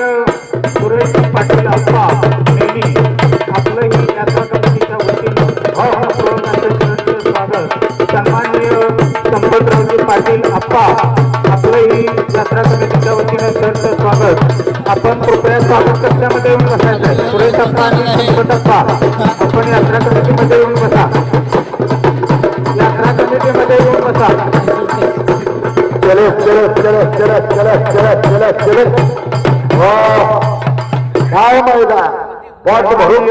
सुरेश पाटील अप्पा नेहमी आपलंही यात्रा कमिटीच्या वतीनं स्वागत. सन्माननीय संपतरावजी पाटील अप्पा आपलंही यात्रा कमिटीच्या वतीनं सहर्ष स्वागत. आपण कृपया स्वागत कक्षामध्ये येऊन बसायचं सुरेश अप्पा आणि संपत अप्पा आपण यात्रा कमिटीमध्ये येऊन बसा. यात्रा कमिटीमध्ये येऊन बसा. चलो चलो चलो चलो चलो चलो चलो चलो. काय मैदान? वाट भरून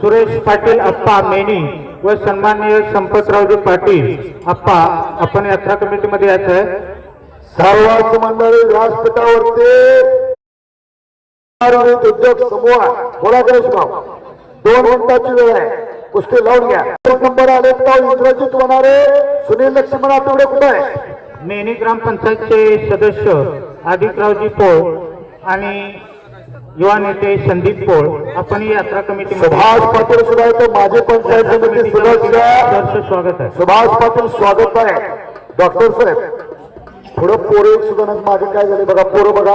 सुरेश पाटील अप्पा मेनी व सन्माननीय संपतरावजी पाटील. अप्पा आपण यात्रा कमिटीमध्ये यायचं आहे सर्वच मंडळी व्यासपीठावरती उद्योग समूह बोला गणेश भाऊ. दोन मिनिटाची वेळ आहे. कुस्ती लावून घ्या. एक नंबर आले तर इंग्रजीत होणारे. सुनील लक्ष्मण आठवडे कुठे आहे? मेनी ग्रामपंचायतचे सदस्य आदिकरावजी पोळ आणि युवा नेते संदीप पोळ आपण ही यात्रा कमिटीमध्ये सुभाष पाटील सुद्धा येतो माजी पंचायत समिती सदस्य स्वागत आहे. सुभाष पाटील स्वागत आहे. डॉक्टर साहेब पुढं पोरं एक सुद्धा नाही मागे काय झाले बघा पोरं बघा.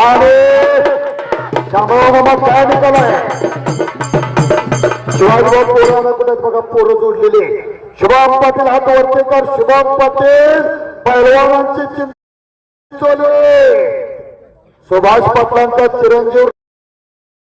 आणि शामराव काय निकाल आहे? शिवाजीराव पोरांना कुठे बघा पोरं जोडलेले शुभम पाटील हात वरती कर शुभम पाटील पैलवानांची चिंचोले सुभाष पाटलांचा चिरंजीव